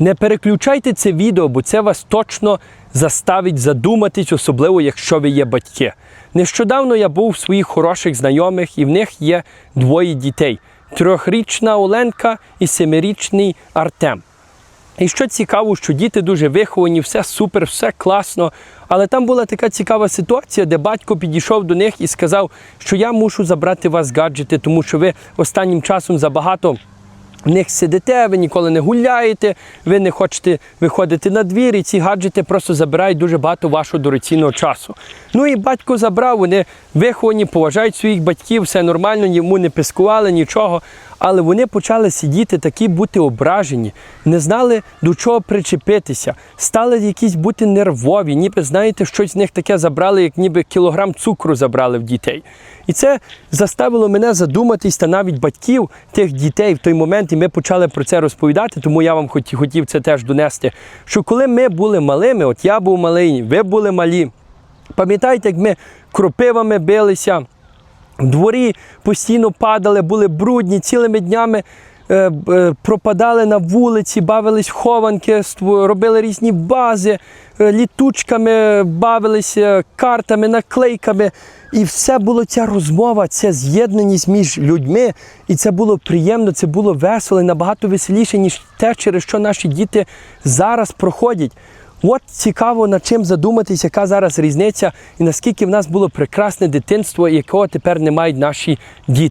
Не переключайте це відео, бо це вас точно заставить задуматись, особливо якщо ви є батьки. Нещодавно я був у своїх хороших знайомих, і в них є двоє дітей: трьохрічна Оленка і семирічний Артем. І що цікаво, що діти дуже виховані, все супер, все класно. Але там була така цікава ситуація, де батько підійшов до них і сказав, що я мушу забрати вас гаджети, тому що ви останнім часом забагато в них сидите, ви ніколи не гуляєте, ви не хочете виходити на двір, і ці гаджети просто забирають дуже багато вашого дорогоцінного часу. Ну і батько забрав, вони виховані, поважають своїх батьків, все нормально, йому не пискували нічого. Але вони почали сидіти такі бути ображені, не знали до чого причепитися, стали якісь бути нервові, ніби знаєте, щось з них таке забрали, як ніби кілограм цукру забрали в дітей. І це заставило мене задуматись та навіть батьків тих дітей в той момент, і ми почали про це розповідати, тому я вам хотів це теж донести. Що коли ми були малими, от я був малий, ви були малі. Пам'ятаєте, як ми кропивами билися? В дворі постійно падали, були брудні, цілими днями пропадали на вулиці, бавились в хованки, робили різні бази, е, літучками бавилися, картами, наклейками. І все було ця розмова, ця з'єднаність між людьми. І це було приємно, це було весело і набагато веселіше, ніж те, через що наші діти зараз проходять. От цікаво над чим задуматись, яка зараз різниця, і наскільки в нас було прекрасне дитинство, якого тепер не мають наші діти.